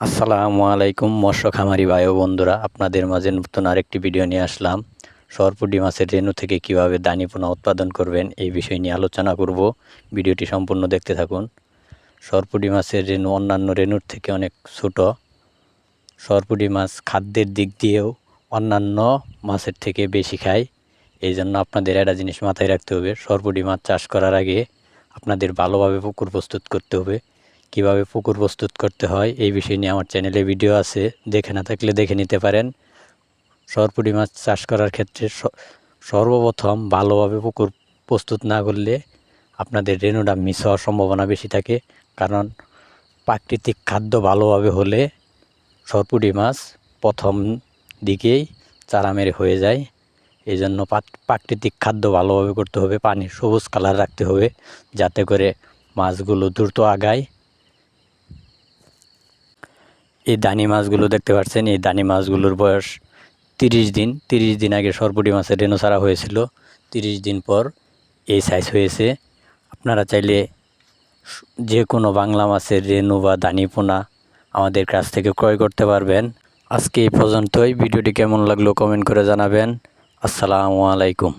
আসসালামু আলাইকুম মৎস্য খামারি ভাই বন্ধুরা, আপনাদের মাঝে নতুন আরেকটি ভিডিও নিয়ে আসলাম। সরপুটি মাছের রেণু থেকে কীভাবে দানিপোনা উৎপাদন করবেন এই বিষয় নিয়ে আলোচনা করব। ভিডিওটি সম্পূর্ণ দেখতে থাকুন। সরপুটি মাছের রেণু অন্যান্য রেণুর থেকে অনেক ছোট। সরপুটি মাছ খাদ্যের দিক দিয়েও অন্যান্য মাছের থেকে বেশি খায়। এই জন্য আপনাদের একটা জিনিস মাথায় রাখতে হবে, সরপুটি মাছ চাষ করার আগে আপনাদের ভালোভাবে পুকুর প্রস্তুত করতে হবে। কীভাবে পুকুর প্রস্তুত করতে হয়, এই বিষয় নিয়ে আমার চ্যানেলে ভিডিও আছে, দেখে না থাকলে দেখে নিতে পারেন। সরপুটি মাছ চাষ করার ক্ষেত্রে সর্বপ্রথম ভালোভাবে পুকুর প্রস্তুত না করলে আপনাদের রেণুটা মিস হওয়ার সম্ভাবনা বেশি থাকে। কারণ প্রাকৃতিক খাদ্য ভালোভাবে হলে সরপুটি মাছ প্রথম দিকেই চারা মেরে হয়ে যায়। এই জন্য প্রাকৃতিক খাদ্য ভালোভাবে করতে হবে, পানি সবুজ কালার রাখতে হবে, যাতে করে মাছগুলো দ্রুত আগায়। এই দানি মাছগুলো দেখতে পাচ্ছেন এই দানি মাছগুলোর বয়স তিরিশ দিন। তিরিশ দিন আগে সরপুটি মাছের রেণু ছাড়া হয়েছিল। তিরিশ দিন পর এই সাইজ হয়েছে। আপনারা চাইলে যে কোনো বাংলা মাছের রেণু বা দানি পোনা আমাদের কাছ থেকে ক্রয় করতে পারবেন। আজকে এই পর্যন্তই। ভিডিওটি কেমন লাগল কমেন্ট করে জানাবেন। আসসালামু আলাইকুম।